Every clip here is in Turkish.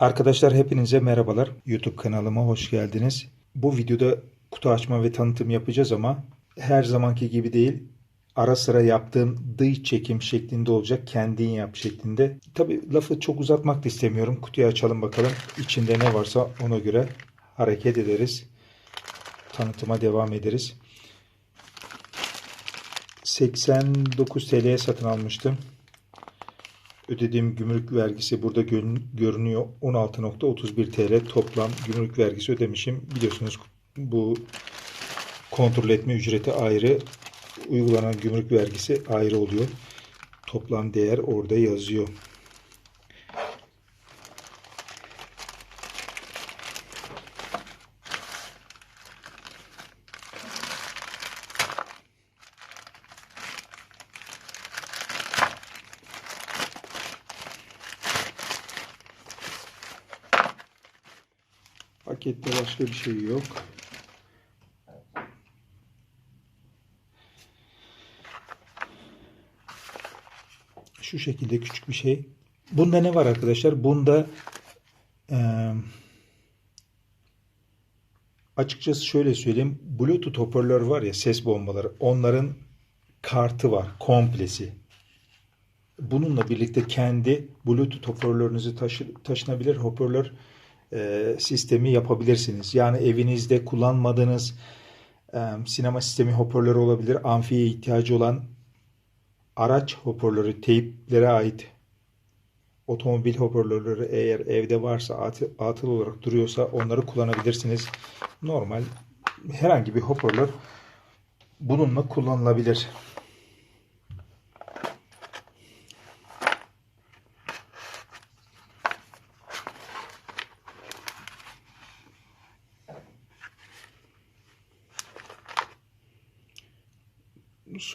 Arkadaşlar hepinize merhabalar. YouTube kanalıma hoş geldiniz. Bu videoda kutu açma ve tanıtım yapacağız ama her zamanki gibi değil. Ara sıra yaptığım dış çekim şeklinde olacak. Kendin yap şeklinde. Tabi lafı çok uzatmak da istemiyorum. Kutuyu açalım bakalım. İçinde ne varsa ona göre hareket ederiz. Tanıtıma devam ederiz. 89 TL'ye satın almıştım. Ödediğim gümrük vergisi burada gö- görünüyor. 16.31 TL toplam gümrük vergisi ödemişim. Biliyorsunuz bu kontrol etme ücreti ayrı. Uygulanan gümrük vergisi ayrı oluyor. Toplam değer orada yazıyor. Pakette başka bir şey yok. Şu şekilde küçük bir şey. Bunda ne var arkadaşlar? Bunda eee, açıkçası şöyle söyleyeyim. Bluetooth hoparlör var ya ses bombaları. Onların kartı var. Komplesi. Bununla birlikte kendi Bluetooth hoparlörünüzü taşı, taşınabilir hoparlör e, sistemi yapabilirsiniz. Yani evinizde kullanmadığınız e, sinema sistemi hoparlörü olabilir. Amfiye ihtiyacı olan araç hoparlörü, teyplere ait otomobil hoparlörleri eğer evde varsa atı- atıl olarak duruyorsa onları kullanabilirsiniz. Normal herhangi bir hoparlör bununla kullanılabilir.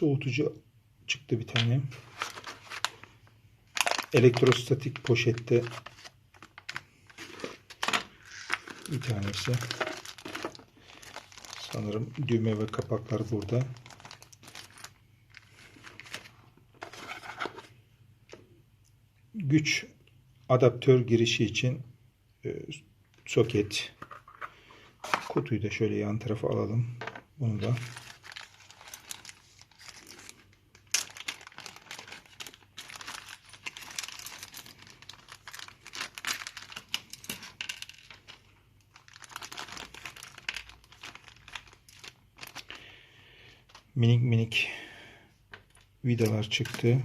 Soğutucu çıktı bir tane. Elektrostatik poşette bir tanesi. Sanırım düğme ve kapaklar burada. Güç adaptör girişi için e, soket. Kutuyu da şöyle yan tarafa alalım. Bunu da minik minik vidalar çıktı.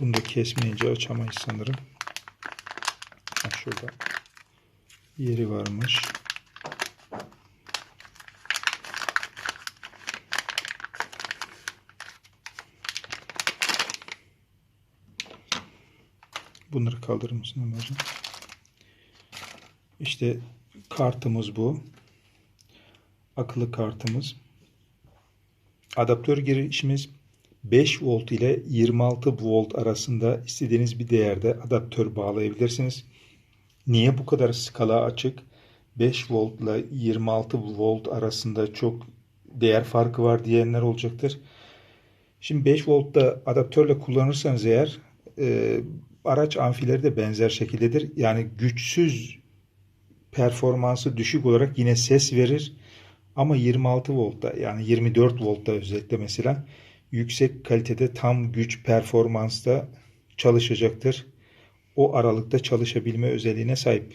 Bunu da kesmeyince açamayız sanırım. Ha, şurada yeri varmış. Bunları kaldırır mısın Ömerciğim? İşte kartımız bu. Akıllı kartımız. Adaptör girişimiz 5 volt ile 26 volt arasında istediğiniz bir değerde adaptör bağlayabilirsiniz. Niye bu kadar skala açık? 5 volt ile 26 volt arasında çok değer farkı var diyenler olacaktır. Şimdi 5 voltta adaptörle kullanırsanız eğer e, araç amfileri de benzer şekildedir. Yani güçsüz performansı düşük olarak yine ses verir. Ama 26 voltta yani 24 voltta özellikle mesela yüksek kalitede tam güç performansta çalışacaktır. O aralıkta çalışabilme özelliğine sahip.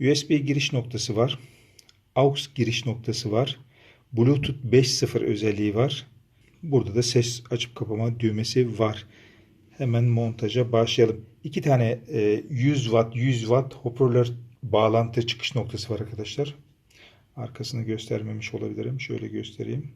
USB giriş noktası var. AUX giriş noktası var. Bluetooth 5.0 özelliği var. Burada da ses açıp kapama düğmesi var. Hemen montaja başlayalım. İki tane e, 100 watt 100 watt hoparlör bağlantı çıkış noktası var arkadaşlar. Arkasını göstermemiş olabilirim. Şöyle göstereyim.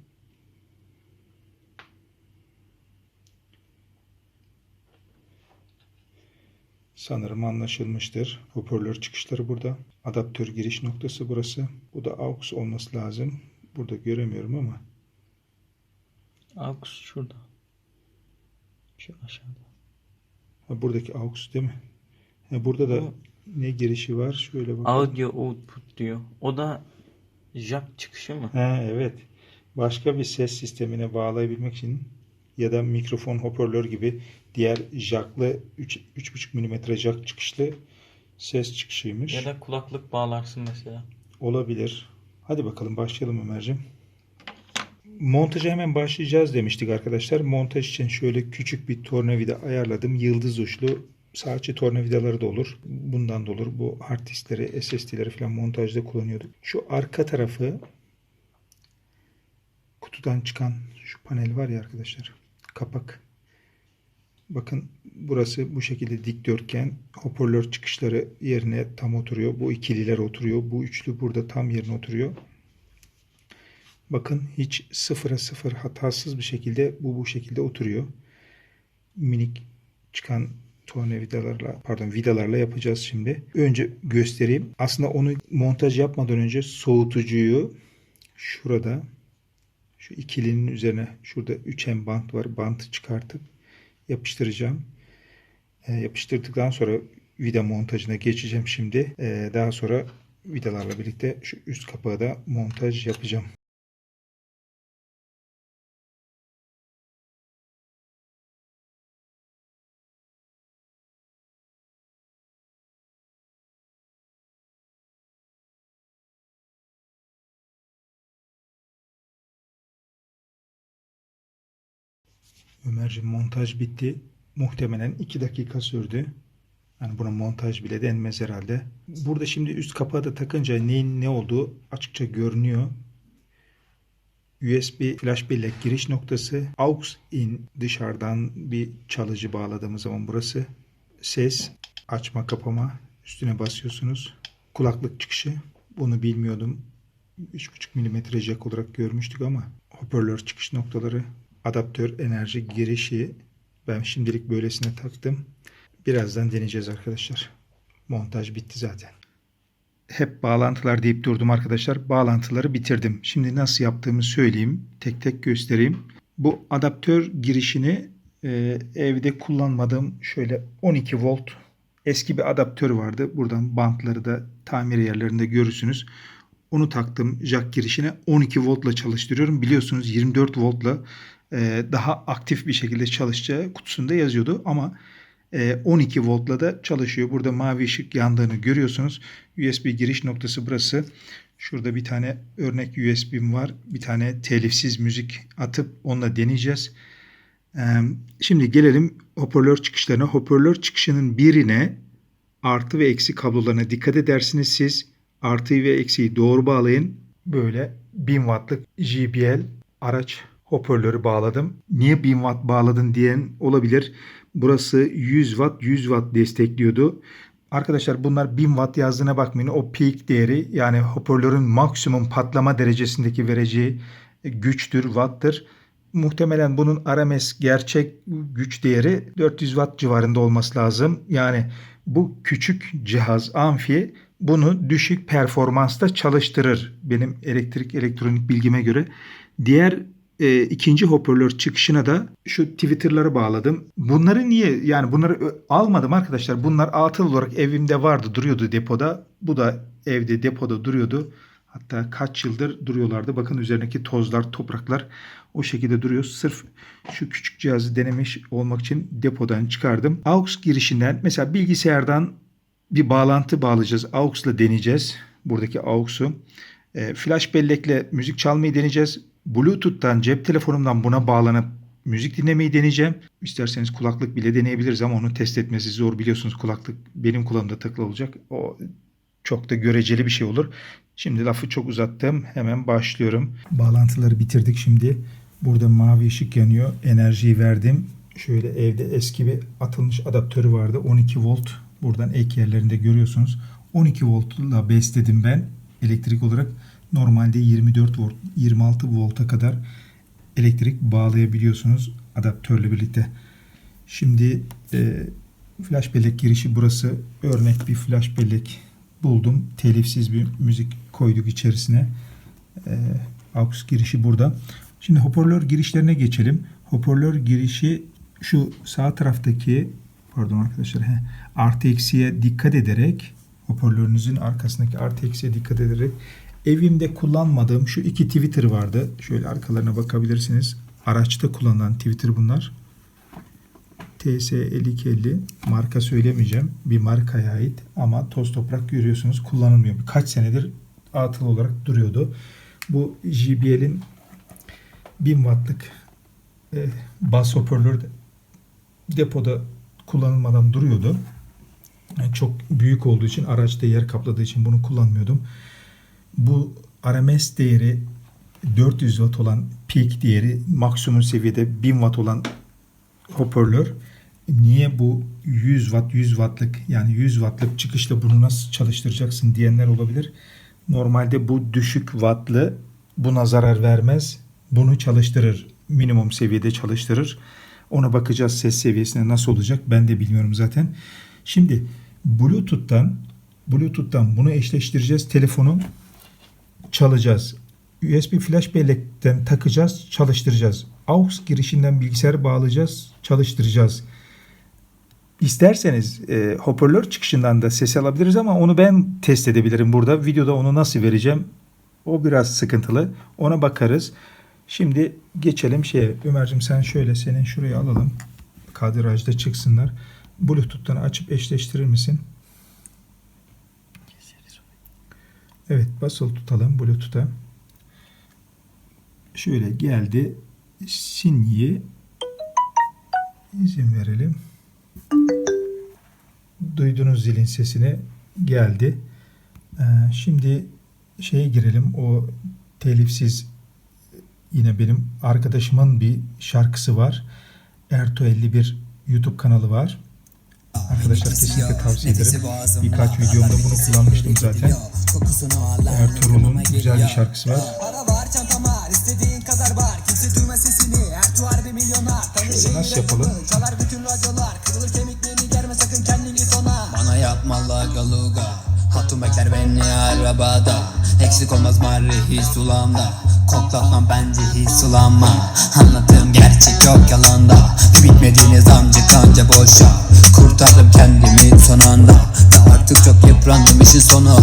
Sanırım anlaşılmıştır. Hoparlör çıkışları burada. Adaptör giriş noktası burası. Bu da AUX olması lazım. Burada göremiyorum ama. Aux şurada. Şu aşağıda. Ha, buradaki AUX değil mi? Ha, burada da Bu ne girişi var? Şöyle bakalım. Audio output diyor. O da jack çıkışı mı? Ha, evet. Başka bir ses sistemine bağlayabilmek için ya da mikrofon hoparlör gibi diğer jacklı 3 3,5 mm jack çıkışlı ses çıkışıymış. Ya da kulaklık bağlarsın mesela. Olabilir. Hadi bakalım başlayalım Ömerciğim. Montaja hemen başlayacağız demiştik arkadaşlar. Montaj için şöyle küçük bir tornavida ayarladım. Yıldız uçlu saatçi tornavidaları da olur. Bundan da olur. Bu hard diskleri, SSD'leri falan montajda kullanıyorduk. Şu arka tarafı kutudan çıkan şu panel var ya arkadaşlar. Kapak. Bakın burası bu şekilde dikdörtgen. Hoparlör çıkışları yerine tam oturuyor. Bu ikililer oturuyor. Bu üçlü burada tam yerine oturuyor. Bakın hiç sıfıra sıfır hatasız bir şekilde bu bu şekilde oturuyor. Minik çıkan tornavidalarla pardon vidalarla yapacağız şimdi. Önce göstereyim. Aslında onu montaj yapmadan önce soğutucuyu şurada şu ikilinin üzerine şurada üçgen bant var. Bantı çıkartıp yapıştıracağım. E, yapıştırdıktan sonra vida montajına geçeceğim şimdi. E, daha sonra vidalarla birlikte şu üst kapağı da montaj yapacağım. Ömerciğim montaj bitti. Muhtemelen 2 dakika sürdü. Yani buna montaj bile denmez herhalde. Burada şimdi üst kapağı da takınca neyin ne olduğu açıkça görünüyor. USB flash bellek giriş noktası. AUX in dışarıdan bir çalıcı bağladığımız zaman burası. Ses açma kapama üstüne basıyorsunuz. Kulaklık çıkışı. Bunu bilmiyordum. 3.5 mm jack olarak görmüştük ama hoparlör çıkış noktaları adaptör enerji girişi ben şimdilik böylesine taktım. Birazdan deneyeceğiz arkadaşlar. Montaj bitti zaten. Hep bağlantılar deyip durdum arkadaşlar. Bağlantıları bitirdim. Şimdi nasıl yaptığımı söyleyeyim. Tek tek göstereyim. Bu adaptör girişini e, evde kullanmadığım şöyle 12 volt eski bir adaptör vardı. Buradan bantları da tamir yerlerinde görürsünüz. Onu taktım jack girişine 12 voltla çalıştırıyorum. Biliyorsunuz 24 voltla e, daha aktif bir şekilde çalışacağı kutusunda yazıyordu ama e, 12 voltla da çalışıyor. Burada mavi ışık yandığını görüyorsunuz. USB giriş noktası burası. Şurada bir tane örnek USB'm var. Bir tane telifsiz müzik atıp onunla deneyeceğiz. E, şimdi gelelim hoparlör çıkışlarına. Hoparlör çıkışının birine artı ve eksi kablolarına dikkat edersiniz siz. Artıyı ve eksiği doğru bağlayın. Böyle 1000 wattlık JBL araç hoparlörü bağladım. Niye 1000 watt bağladın diyen olabilir. Burası 100 watt 100 watt destekliyordu. Arkadaşlar bunlar 1000 watt yazdığına bakmayın. O peak değeri yani hoparlörün maksimum patlama derecesindeki vereceği güçtür, watt'tır. Muhtemelen bunun RMS gerçek güç değeri 400 watt civarında olması lazım. Yani bu küçük cihaz amfi bunu düşük performansta çalıştırır. Benim elektrik elektronik bilgime göre. Diğer e, ikinci hoparlör çıkışına da şu Twitter'ları bağladım. Bunları niye yani bunları almadım arkadaşlar. Bunlar atıl olarak evimde vardı duruyordu depoda. Bu da evde depoda duruyordu. Hatta kaç yıldır duruyorlardı. Bakın üzerindeki tozlar, topraklar o şekilde duruyor. Sırf şu küçük cihazı denemiş olmak için depodan çıkardım. AUX girişinden mesela bilgisayardan bir bağlantı bağlayacağız. AUX'la deneyeceğiz. Buradaki AUX'u. E, flash bellekle müzik çalmayı deneyeceğiz. Bluetooth'tan cep telefonumdan buna bağlanıp müzik dinlemeyi deneyeceğim. İsterseniz kulaklık bile deneyebiliriz ama onu test etmesi zor biliyorsunuz kulaklık benim kulağımda takılı olacak. O çok da göreceli bir şey olur. Şimdi lafı çok uzattım. Hemen başlıyorum. Bağlantıları bitirdik şimdi. Burada mavi ışık yanıyor. Enerjiyi verdim. Şöyle evde eski bir atılmış adaptörü vardı. 12 volt. Buradan ek yerlerinde görüyorsunuz. 12 voltla besledim ben elektrik olarak. Normalde 24 volt, 26 volta kadar elektrik bağlayabiliyorsunuz adaptörle birlikte. Şimdi e, flash bellek girişi burası. Örnek bir flash bellek buldum. Telifsiz bir müzik koyduk içerisine. E, aux girişi burada. Şimdi hoparlör girişlerine geçelim. Hoparlör girişi şu sağ taraftaki pardon arkadaşlar he, artı eksiye dikkat ederek hoparlörünüzün arkasındaki artı eksiye dikkat ederek evimde kullanmadığım şu iki Twitter vardı. Şöyle arkalarına bakabilirsiniz. Araçta kullanılan Twitter bunlar. TS5250 marka söylemeyeceğim. Bir markaya ait ama toz toprak görüyorsunuz kullanılmıyor. Kaç senedir atıl olarak duruyordu. Bu JBL'in 1000 wattlık e, bas hoparlör de depoda kullanılmadan duruyordu. Yani çok büyük olduğu için araçta yer kapladığı için bunu kullanmıyordum. Bu RMS değeri 400 watt olan peak değeri maksimum seviyede 1000 watt olan hoparlör niye bu 100 watt 100 wattlık yani 100 wattlık çıkışla bunu nasıl çalıştıracaksın diyenler olabilir. Normalde bu düşük wattlı buna zarar vermez. Bunu çalıştırır. Minimum seviyede çalıştırır. Ona bakacağız ses seviyesine nasıl olacak ben de bilmiyorum zaten. Şimdi Bluetooth'tan Bluetooth'tan bunu eşleştireceğiz. Telefonu çalacağız. USB flash bellekten takacağız, çalıştıracağız. AUX girişinden bilgisayar bağlayacağız, çalıştıracağız. İsterseniz e, hoparlör çıkışından da ses alabiliriz ama onu ben test edebilirim burada. Videoda onu nasıl vereceğim? O biraz sıkıntılı. Ona bakarız. Şimdi geçelim şeye. Ömer'cim sen şöyle senin şuraya alalım. Kadrajda çıksınlar. Bluetooth'tan açıp eşleştirir misin? Evet basılı tutalım Bluetooth'a. Şöyle geldi. Sinye izin verelim. Duydunuz zilin sesini geldi. Ee, şimdi şeye girelim. O telifsiz yine benim arkadaşımın bir şarkısı var. Erto 51 YouTube kanalı var. Arkadaşlar kesinlikle tavsiye ederim. Birkaç videomda bunu kullanmıştım zaten. Ertuğrul'un güzel bir şarkısı var. Para var çantam var istediğin kadar var. Kimse duymaz sesini. Ertuğ bir milyoner Şöyle nasıl yapalım? Çalar bütün radyolar. Kırılır kemiklerini germe sakın kendini sona. Bana yapma galuga. Hatun bekler beni arabada. Eksik olmaz marri hiç sulamda. Koklatmam bence hiç sulanma. Anlattığım gerçek yok yalanda. Bitmediğiniz amcık anca boşa. Kurtardım kendimi son anda. Da artık çok yıprandım işin sonu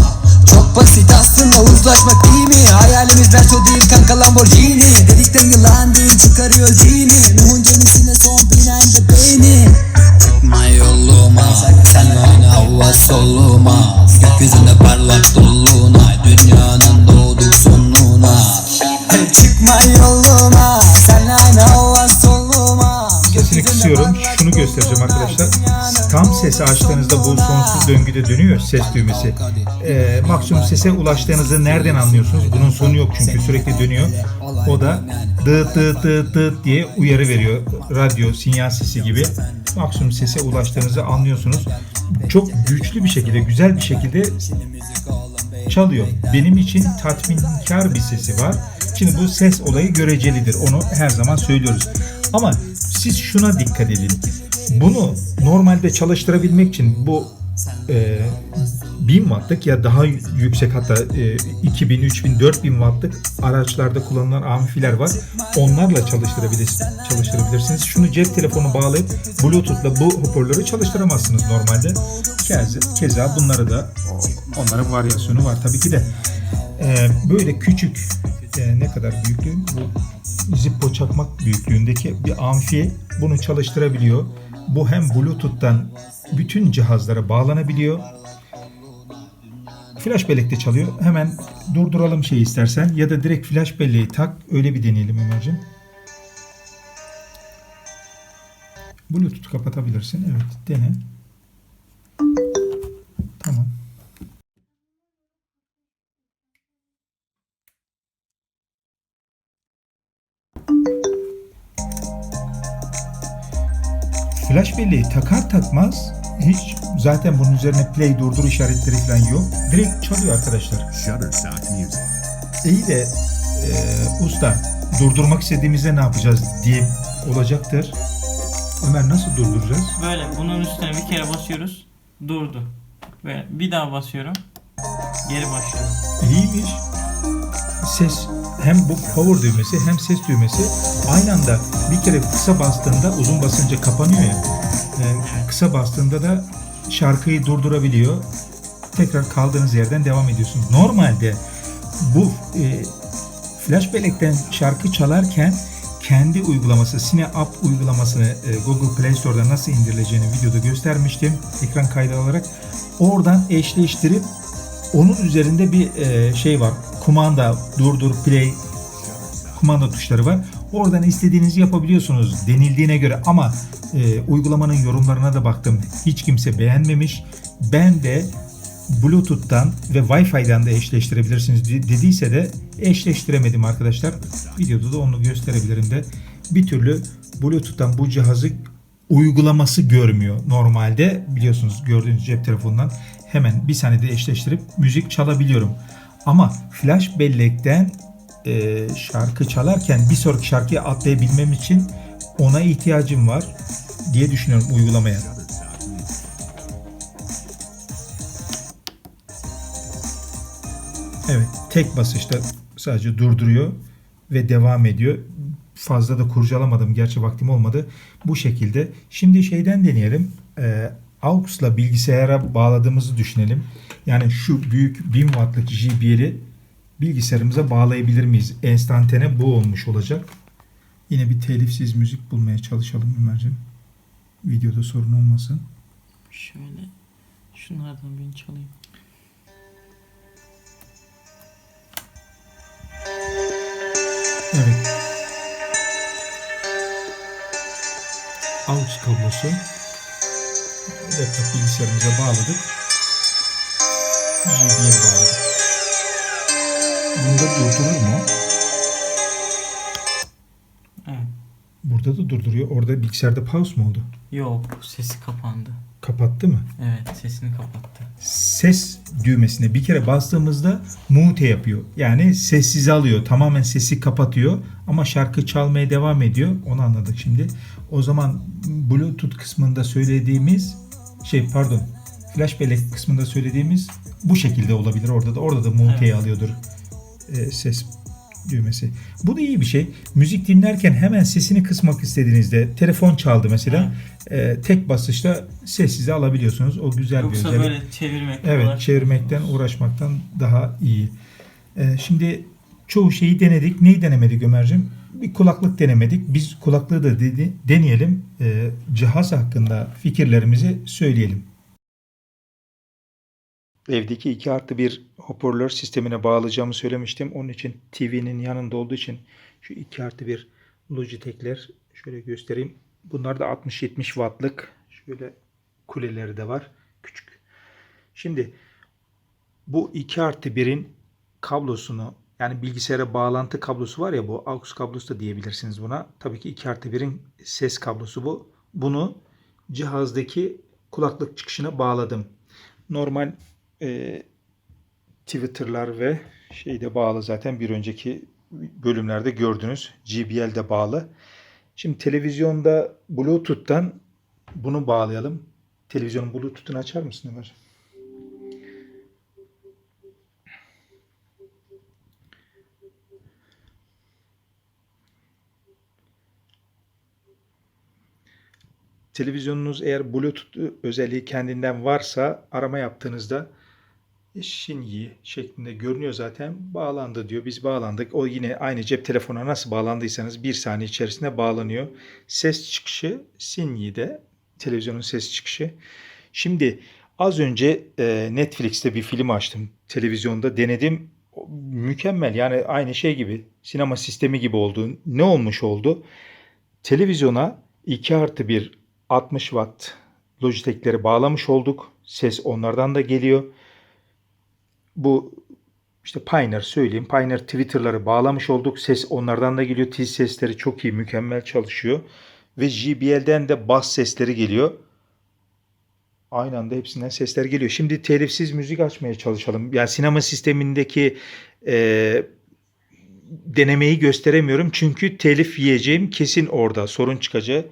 Çok basit aslında uzlaşmak değil mi? Hayalimiz Verso değil kanka Lamborghini Dedikten yılandı çıkarıyor cini Nuh'un sesi açtığınızda bu sonsuz döngüde dönüyor ses düğmesi. Ee, maksimum sese ulaştığınızı nereden anlıyorsunuz? Bunun sonu yok çünkü sürekli dönüyor. O da dıt dıt dıt dıt diye uyarı veriyor. Radyo sinyal sesi gibi. Maksimum sese ulaştığınızı anlıyorsunuz. Çok güçlü bir şekilde, güzel bir şekilde çalıyor. Benim için tatminkar bir sesi var. Şimdi bu ses olayı görecelidir. Onu her zaman söylüyoruz. Ama siz şuna dikkat edin. Bunu normalde çalıştırabilmek için bu e, 1000 wattlık ya daha yüksek hatta e, 2000, 3000, 4000 wattlık araçlarda kullanılan amfiler var. Onlarla çalıştırabilirsiniz. çalıştırabilirsiniz. Şunu cep telefonu bağlayıp Bluetooth'la bu hoparlörü çalıştıramazsınız normalde. Keza, keza bunları da onların varyasyonu var tabii ki de. E, böyle küçük e, ne kadar büyüklüğü bu Zippo çakmak büyüklüğündeki bir amfi bunu çalıştırabiliyor. Bu hem Bluetooth'tan bütün cihazlara bağlanabiliyor. Flash bellekte çalıyor. Hemen durduralım şeyi istersen ya da direkt flash belleği tak. Öyle bir deneyelim Ömerciğim. Bluetooth kapatabilirsin. Evet dene. Flash belleği takar takmaz hiç zaten bunun üzerine play durdur işaretleri falan yok. Direkt çalıyor arkadaşlar. Shutterstock Music. İyi de e, usta durdurmak istediğimizde ne yapacağız diye olacaktır. Ömer nasıl durduracağız? Böyle bunun üstüne bir kere basıyoruz. Durdu. Böyle bir daha basıyorum. Geri başlıyorum. İyiymiş. Ses hem bu power düğmesi hem ses düğmesi aynı anda bir kere kısa bastığında uzun basınca kapanıyor ya. E, kısa bastığında da şarkıyı durdurabiliyor. tekrar kaldığınız yerden devam ediyorsunuz. Normalde bu e, flash bellekten şarkı çalarken kendi uygulaması, Cine App uygulamasını e, Google Play Store'da nasıl indirileceğini videoda göstermiştim. Ekran kaydı alarak. Oradan eşleştirip onun üzerinde bir e, şey var. Kumanda, durdur, play kumanda tuşları var. Oradan istediğinizi yapabiliyorsunuz denildiğine göre ama e, uygulamanın yorumlarına da baktım. Hiç kimse beğenmemiş. Ben de Bluetooth'tan ve Wi-Fi'den de eşleştirebilirsiniz de- dediyse de eşleştiremedim arkadaşlar. Videoda da onu gösterebilirim de. Bir türlü Bluetooth'tan bu cihazı uygulaması görmüyor. Normalde biliyorsunuz gördüğünüz cep telefonundan hemen bir saniyede eşleştirip müzik çalabiliyorum. Ama flash bellekten e, şarkı çalarken bir sonraki şarkıya atlayabilmem için ona ihtiyacım var diye düşünüyorum uygulamaya. Evet, tek basışta sadece durduruyor ve devam ediyor. Fazla da kurcalamadım. Gerçi vaktim olmadı. Bu şekilde. Şimdi şeyden deneyelim. Ee, AUX'la bilgisayara bağladığımızı düşünelim. Yani şu büyük 1000 wattlık JBL'i bilgisayarımıza bağlayabilir miyiz? Enstantane bu olmuş olacak. Yine bir telifsiz müzik bulmaya çalışalım Ömerciğim. Videoda sorun olmasın. Şöyle şunlardan birini çalayım. Evet. AUX kablosu. Laptop bilgisayarımıza bağladık. JBL bağladık. Bunda durdurur mu? Evet. Burada da durduruyor. Orada bilgisayarda pause mu oldu? Yok sesi kapandı. Kapattı mı? Evet sesini kapattı. Ses düğmesine bir kere bastığımızda mute yapıyor. Yani sessize alıyor. Tamamen sesi kapatıyor. Ama şarkı çalmaya devam ediyor. Onu anladık şimdi. O zaman Bluetooth kısmında söylediğimiz şey pardon flash bellek kısmında söylediğimiz bu şekilde olabilir. Orada da orada da mute'yi Evet. alıyordur e, ses düğmesi. Bu da iyi bir şey. Müzik dinlerken hemen sesini kısmak istediğinizde telefon çaldı mesela e, tek basışta sessize alabiliyorsunuz. O güzel bir Yoksa özellik. böyle çevirmek Evet, çevirmekten, uğraşmaktan daha iyi. Ee, şimdi çoğu şeyi denedik. Neyi denemedik Ömerciğim? Bir kulaklık denemedik. Biz kulaklığı da dedi, deneyelim. Ee, cihaz hakkında fikirlerimizi söyleyelim. Evdeki 2 artı 1 hoparlör sistemine bağlayacağımı söylemiştim. Onun için TV'nin yanında olduğu için şu 2 artı 1 Logitech'ler şöyle göstereyim. Bunlar da 60-70 wattlık. Şöyle kuleleri de var. Küçük. Şimdi bu 2 artı 1'in kablosunu yani bilgisayara bağlantı kablosu var ya bu AUX kablosu da diyebilirsiniz buna. Tabii ki 2 artı 1'in ses kablosu bu. Bunu cihazdaki kulaklık çıkışına bağladım. Normal e, Twitter'lar ve şeyde bağlı zaten bir önceki bölümlerde gördünüz. JBL'de bağlı. Şimdi televizyonda Bluetooth'tan bunu bağlayalım. Televizyonun Bluetooth'unu açar mısın Ömer? Televizyonunuz eğer Bluetooth özelliği kendinden varsa arama yaptığınızda Shinyi şeklinde görünüyor zaten. Bağlandı diyor. Biz bağlandık. O yine aynı cep telefonuna nasıl bağlandıysanız bir saniye içerisinde bağlanıyor. Ses çıkışı Shinyi'de televizyonun ses çıkışı. Şimdi az önce e, Netflix'te bir film açtım. Televizyonda denedim. Mükemmel yani aynı şey gibi. Sinema sistemi gibi oldu. Ne olmuş oldu? Televizyona 2 artı 1 60 watt Logitech'leri bağlamış olduk. Ses onlardan da geliyor. Bu işte Pioneer söyleyeyim. Pioneer Twitter'ları bağlamış olduk. Ses onlardan da geliyor. Tiz sesleri çok iyi, mükemmel çalışıyor. Ve JBL'den de bas sesleri geliyor. Aynı anda hepsinden sesler geliyor. Şimdi telifsiz müzik açmaya çalışalım. Yani sinema sistemindeki e, denemeyi gösteremiyorum. Çünkü telif yiyeceğim kesin orada. Sorun çıkacağı.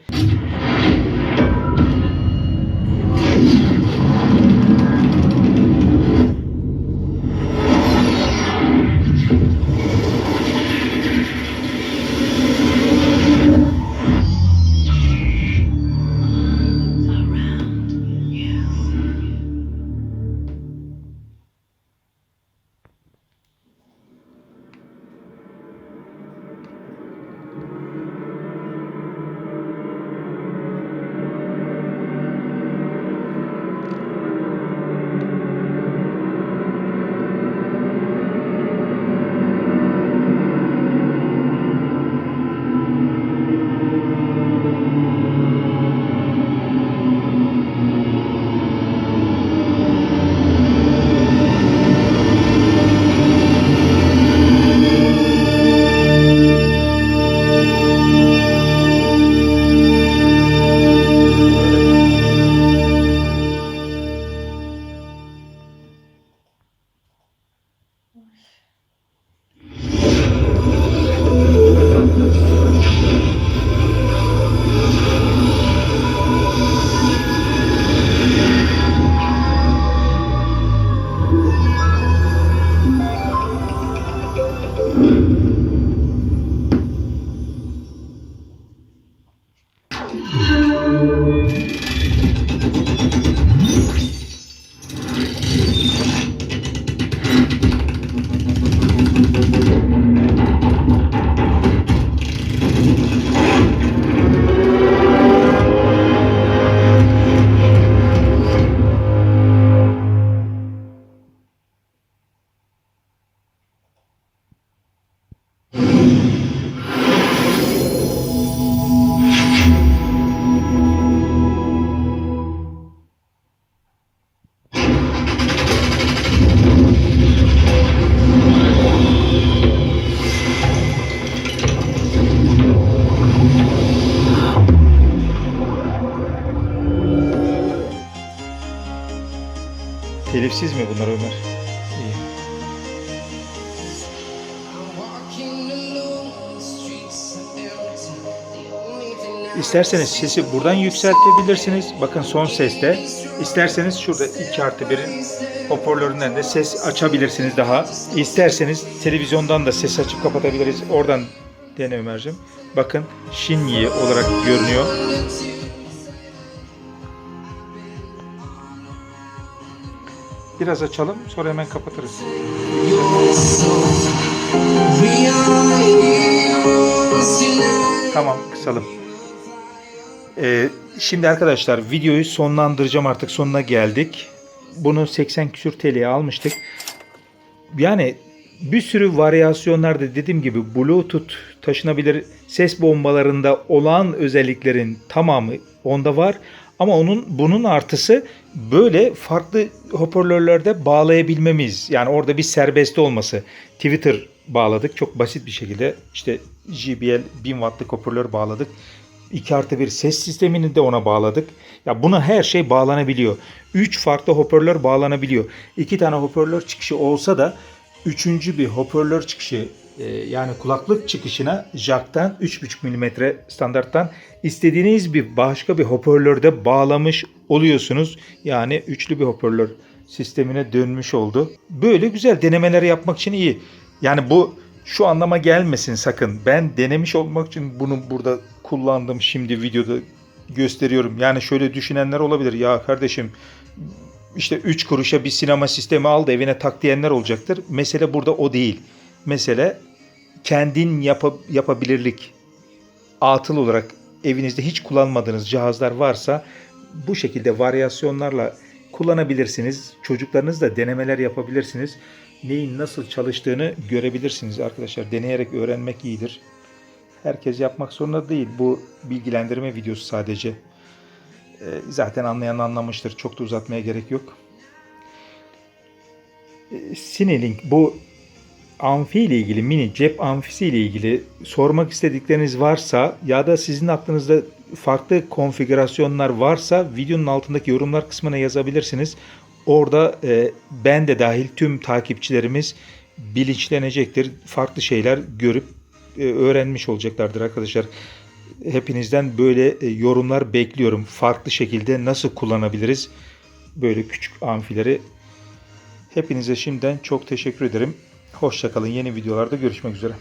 Sessiz mi bunlar Ömer? İyi. İsterseniz sesi buradan yükseltebilirsiniz. Bakın son seste. İsterseniz şurada 2 artı 1'in hoparlöründen de ses açabilirsiniz daha. İsterseniz televizyondan da ses açıp kapatabiliriz. Oradan dene Ömer'cim. Bakın Shinyi olarak görünüyor. Biraz açalım sonra hemen kapatırız. Tamam kısalım. Ee, şimdi arkadaşlar videoyu sonlandıracağım artık sonuna geldik. Bunu 80 küsür TL'ye almıştık. Yani bir sürü varyasyonlarda dediğim gibi Bluetooth taşınabilir ses bombalarında olan özelliklerin tamamı onda var. Ama onun bunun artısı böyle farklı hoparlörlerde bağlayabilmemiz. Yani orada bir serbest olması. Twitter bağladık çok basit bir şekilde. İşte JBL 1000 wattlık hoparlör bağladık. 2 artı 1 ses sistemini de ona bağladık. Ya buna her şey bağlanabiliyor. 3 farklı hoparlör bağlanabiliyor. 2 tane hoparlör çıkışı olsa da üçüncü bir hoparlör çıkışı yani kulaklık çıkışına jack'tan 3.5 mm standarttan istediğiniz bir başka bir hoparlörde bağlamış oluyorsunuz. Yani üçlü bir hoparlör sistemine dönmüş oldu. Böyle güzel denemeler yapmak için iyi. Yani bu şu anlama gelmesin sakın. Ben denemiş olmak için bunu burada kullandım şimdi videoda gösteriyorum. Yani şöyle düşünenler olabilir. Ya kardeşim işte 3 kuruşa bir sinema sistemi al da evine tak diyenler olacaktır. Mesele burada o değil. Mesele kendin yapa- yapabilirlik. Atıl olarak evinizde hiç kullanmadığınız cihazlar varsa bu şekilde varyasyonlarla kullanabilirsiniz. Çocuklarınızla denemeler yapabilirsiniz. Neyin nasıl çalıştığını görebilirsiniz arkadaşlar. Deneyerek öğrenmek iyidir. Herkes yapmak zorunda değil. Bu bilgilendirme videosu sadece. Ee, zaten anlayan anlamıştır. Çok da uzatmaya gerek yok. Ee, Cinelink bu amfi ile ilgili mini cep amfisi ile ilgili sormak istedikleriniz varsa ya da sizin aklınızda farklı konfigürasyonlar varsa videonun altındaki yorumlar kısmına yazabilirsiniz. Orada e, ben de dahil tüm takipçilerimiz bilinçlenecektir. Farklı şeyler görüp e, öğrenmiş olacaklardır arkadaşlar. Hepinizden böyle e, yorumlar bekliyorum. Farklı şekilde nasıl kullanabiliriz böyle küçük amfileri. Hepinize şimdiden çok teşekkür ederim. Hoşçakalın. Yeni videolarda görüşmek üzere.